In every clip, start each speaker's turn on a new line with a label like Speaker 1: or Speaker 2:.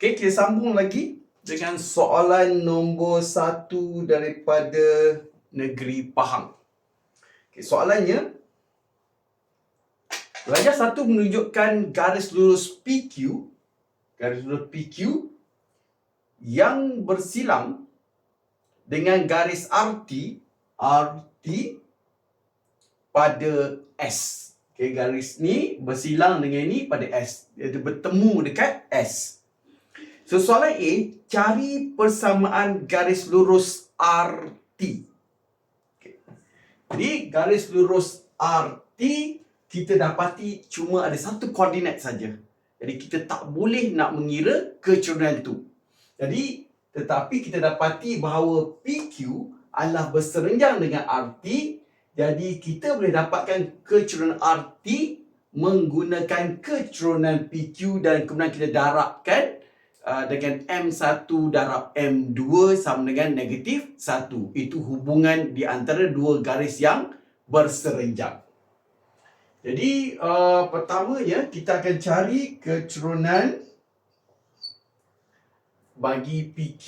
Speaker 1: Okey, kita sambung lagi dengan soalan nombor satu daripada negeri Pahang. Okey, soalannya, pelajar satu menunjukkan garis lurus PQ, garis lurus PQ yang bersilang dengan garis RT, RT pada S. Okay, garis ni bersilang dengan ni pada S. Dia bertemu dekat S. So soalan A, cari persamaan garis lurus RT. Okay. Jadi garis lurus RT kita dapati cuma ada satu koordinat saja. Jadi kita tak boleh nak mengira kecerunan tu. Jadi tetapi kita dapati bahawa PQ adalah berserenjang dengan RT jadi kita boleh dapatkan kecerunan RT menggunakan kecerunan PQ dan kemudian kita darabkan uh, dengan M1 darab M2 sama dengan negatif 1. Itu hubungan di antara dua garis yang berserenjang. Jadi uh, pertamanya kita akan cari kecerunan bagi PQ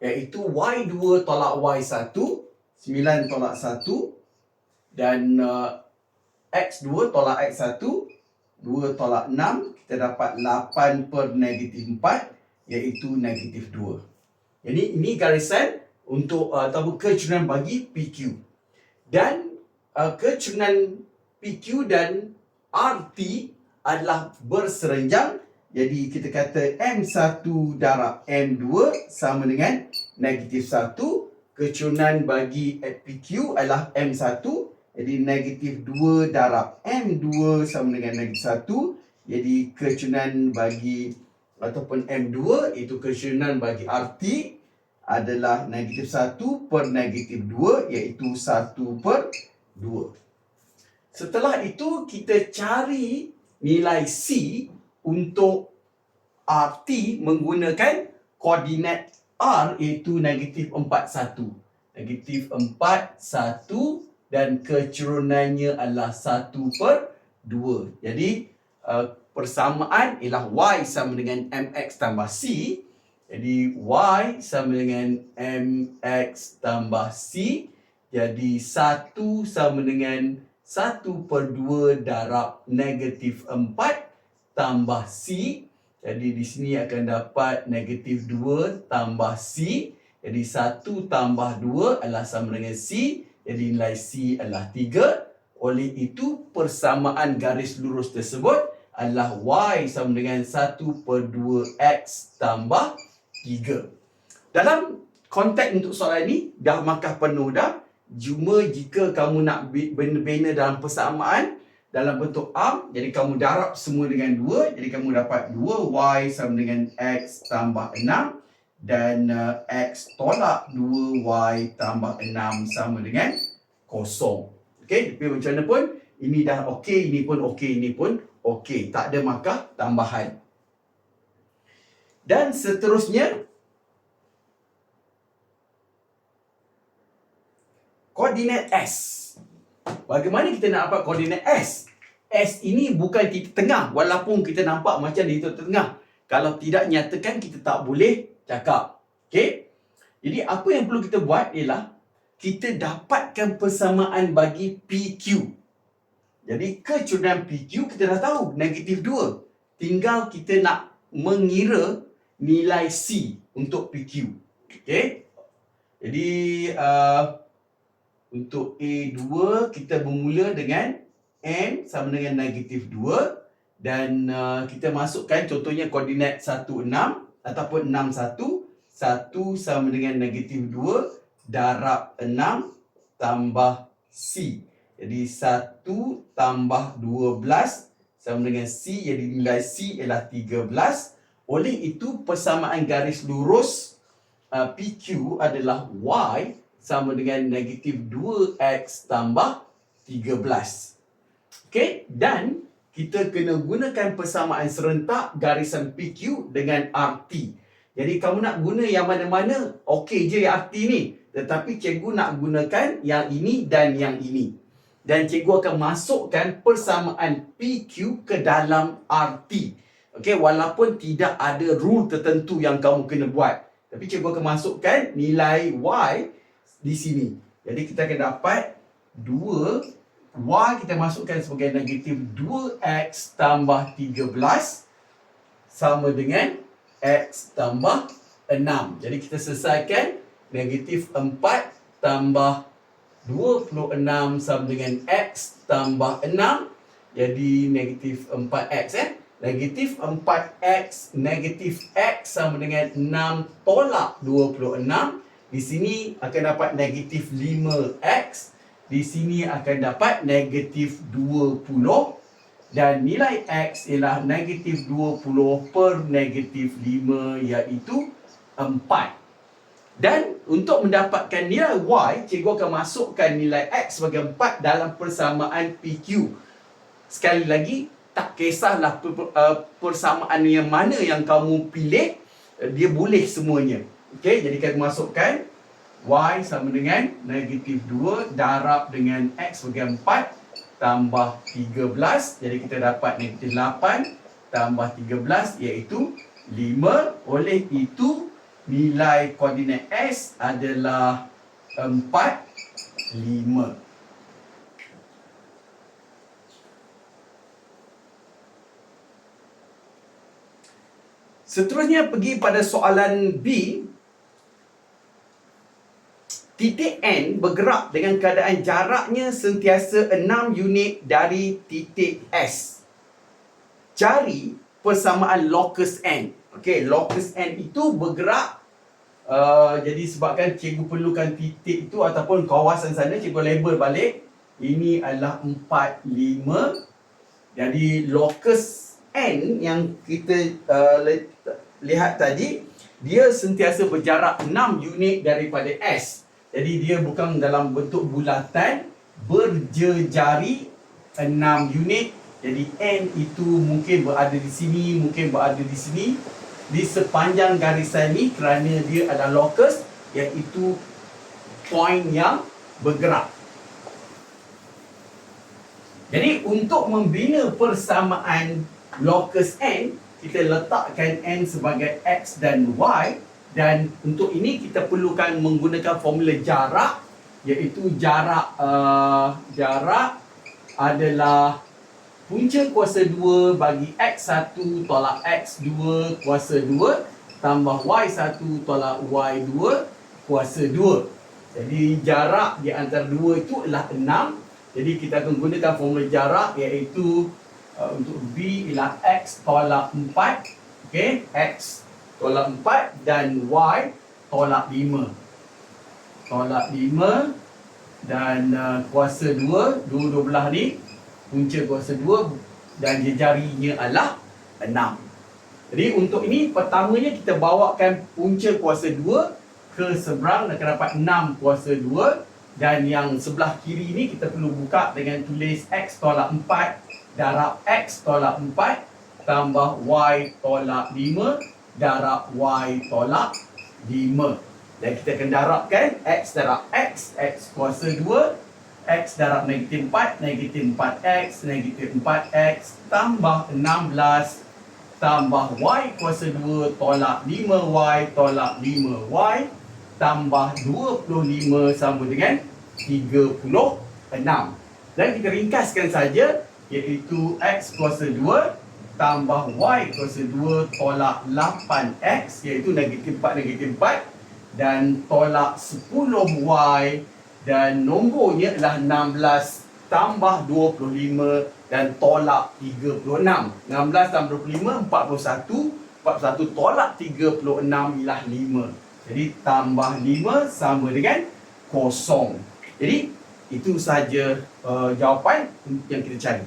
Speaker 1: iaitu Y2 tolak Y1 9 tolak 1 dan uh, X2 tolak X1 2 tolak 6 kita dapat 8 per negatif 4 iaitu negatif 2 jadi ini garisan untuk uh, ataupun kecerunan bagi PQ dan uh, kecerunan PQ dan RT adalah berserenjang jadi kita kata M1 darab M2 sama dengan negatif 1. Kecerunan bagi PQ adalah M1. Jadi negatif 2 darab M2 sama dengan negatif 1. Jadi kecerunan bagi ataupun M2 itu kecerunan bagi RT adalah negatif 1 per negatif 2 iaitu 1 per 2. Setelah itu kita cari nilai C untuk RT menggunakan koordinat R iaitu negatif 4, 1. Negatif 4, 1 dan kecerunannya adalah 1 per 2. Jadi uh, persamaan ialah Y sama dengan MX tambah C. Jadi Y sama dengan MX tambah C. Jadi 1 sama dengan 1 per 2 darab negatif 4 tambah C. Jadi di sini akan dapat negatif 2 tambah C. Jadi 1 tambah 2 adalah sama dengan C. Jadi nilai C adalah 3. Oleh itu persamaan garis lurus tersebut adalah Y sama dengan 1 per 2 X tambah 3. Dalam konteks untuk soalan ini dah markah penuh dah. Cuma jika kamu nak bina-bina dalam persamaan, dalam bentuk arm. Jadi kamu darab semua dengan 2. Jadi kamu dapat 2y sama dengan x tambah 6. Dan uh, x tolak 2y tambah 6 sama dengan kosong. Okey, tapi macam mana pun, ini dah okey, ini pun okey, ini pun okey. Tak ada markah tambahan. Dan seterusnya, koordinat S. Bagaimana kita nak dapat koordinat S? S ini bukan titik tengah walaupun kita nampak macam di titik tengah. Kalau tidak nyatakan kita tak boleh cakap. Okey? Jadi apa yang perlu kita buat ialah kita dapatkan persamaan bagi PQ. Jadi kecerunan PQ kita dah tahu negatif 2. Tinggal kita nak mengira nilai C untuk PQ. Okey? Jadi uh, untuk A2 kita bermula dengan N sama dengan negatif 2 dan uh, kita masukkan contohnya koordinat 1, 6 ataupun 6, 1 1 sama dengan negatif 2 darab 6 tambah C. Jadi 1 tambah 12 sama dengan C. Jadi nilai C ialah 13 oleh itu persamaan garis lurus uh, PQ adalah Y sama dengan negatif 2x tambah 13. Okey, dan kita kena gunakan persamaan serentak garisan PQ dengan RT. Jadi kamu nak guna yang mana-mana, okey je RT ni. Tetapi cikgu nak gunakan yang ini dan yang ini. dan cikgu akan masukkan persamaan PQ ke dalam RT. Okey, walaupun tidak ada rule tertentu yang kamu kena buat. Tapi cikgu akan masukkan nilai Y di sini. Jadi kita akan dapat 2 Y kita masukkan sebagai negatif 2X tambah 13 sama dengan X tambah 6. Jadi kita selesaikan negatif 4 tambah 26 sama dengan X tambah 6 jadi negatif 4X eh? Negatif 4X negatif X sama dengan 6 tolak 26 di sini akan dapat negatif 5X di sini akan dapat negatif 20 dan nilai X ialah negatif 20 per negatif 5 iaitu 4 dan untuk mendapatkan nilai Y, cikgu akan masukkan nilai X sebagai 4 dalam persamaan PQ. Sekali lagi, tak kisahlah uh, persamaan yang mana yang kamu pilih, dia boleh semuanya. Okey, jadi kita masukkan Y sama dengan negatif 2 darab dengan X sebagai 4 tambah 13. Jadi kita dapat negatif 8 tambah 13 iaitu 5. Oleh itu, nilai koordinat S adalah 4, 5. Seterusnya pergi pada soalan B. Titik N bergerak dengan keadaan jaraknya sentiasa 6 unit dari titik S. Cari persamaan locus N. Okey, locus N itu bergerak uh, jadi sebabkan cikgu perlukan titik itu ataupun kawasan sana cikgu label balik. Ini adalah 4 5. Jadi locus N yang kita uh, lihat tadi dia sentiasa berjarak 6 unit daripada S. Jadi dia bukan dalam bentuk bulatan berjejari 6 unit. Jadi N itu mungkin berada di sini, mungkin berada di sini di sepanjang garisan ini kerana dia adalah locus iaitu point yang bergerak. Jadi untuk membina persamaan locus n, kita letakkan n sebagai x dan y dan untuk ini kita perlukan menggunakan formula jarak iaitu jarak uh, jarak adalah punca kuasa 2 bagi X1 tolak X2 kuasa 2 tambah Y1 tolak Y2 kuasa 2. Jadi jarak di antara dua itu adalah 6. Jadi kita akan gunakan formula jarak iaitu uh, untuk B ialah X tolak 4. Okey, X tolak 4 dan Y tolak 5. Tolak 5 dan uh, kuasa 2, dua-dua belah ni punca kuasa 2 dan jarinya adalah 6. Jadi untuk ini pertamanya kita bawakan punca kuasa 2 ke seberang dan akan dapat 6 kuasa 2 dan yang sebelah kiri ini kita perlu buka dengan tulis x tolak 4 darab x tolak 4 tambah y tolak 5 darab y tolak 5. Dan kita akan darabkan x darab x, x kuasa 2 X darab negatif 4, negatif 4X, negatif 4X, tambah 16, tambah Y kuasa 2, tolak 5Y, tolak 5Y, tambah 25 sama dengan 36. Dan kita ringkaskan saja, iaitu X kuasa 2, tambah Y kuasa 2, tolak 8X, iaitu negatif 4, negatif 4, dan tolak 10Y, dan nombornya adalah 16 tambah 25 dan tolak 36. 16 tambah 25 41. 41 tolak 36 ialah 5. Jadi tambah 5 sama dengan kosong. Jadi itu sahaja uh, jawapan yang kita cari.